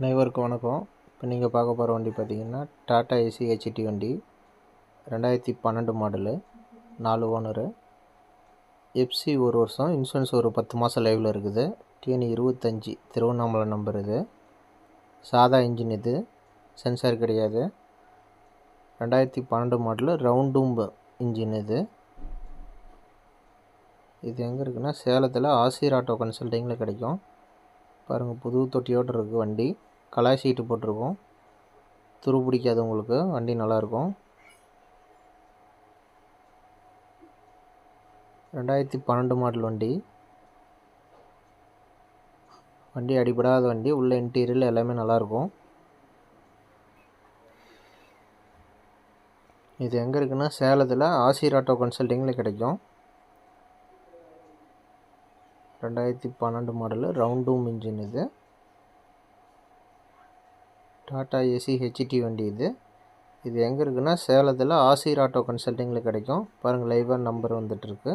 அனைவருக்கும் வணக்கம். இப்போ நீங்கள் பார்க்க போகிற வண்டி பார்த்தீங்கன்னா டாட்டா ஏசி ஹெச்டி வண்டி. ரெண்டாயிரத்தி பன்னெண்டு மாடலு. நாலு ஓனரு. எஃப்சி ஒரு வருஷம் இன்சூரன்ஸ் ஒரு பத்து மாதம் லைவில் இருக்குது. டிஎன் இருபத்தஞ்சி திருவண்ணாமலை நம்பர் இது. சாதா இன்ஜின் இது. சென்சார் கிடையாது. ரெண்டாயிரத்தி பன்னெண்டு மாடலு ரவுண்டும்பு இன்ஜின் இது. இது எங்கே இருக்குன்னா சேலத்தில் ஆசிர் ஆட்டோ கன்சல்டிங்கில் கிடைக்கும். பாருங்கள் புது தொட்டியோடு இருக்குது வண்டி. கலாய் சீட்டு போட்டிருக்கோம். துரு பிடிக்காதவங்களுக்கு வண்டி நல்லாயிருக்கும். ரெண்டாயிரத்தி பன்னெண்டு மாடல் வண்டி. வண்டி அடிபடாத வண்டி. உள்ள இன்டீரியல் எல்லாமே நல்லாயிருக்கும். இது எங்கே இருக்குன்னா சேலத்தில் ஆசிர் ஆட்டோ கன்சல்டிங்கில் கிடைக்கும். ரெண்டாயிரத்தி பன்னெண்டு மாடலு ரவுண்டும் இன்ஜின் இது. டாட்டா ஏசி ஹெச்டி வண்டி இது. இது எங்கே இருக்குன்னா சேலத்தில் ஆசிர் ஆட்டோ கன்சல்டிங்கில் கிடைக்கும். பாருங்கள் லைவாக நம்பர் வந்துட்டுருக்கு.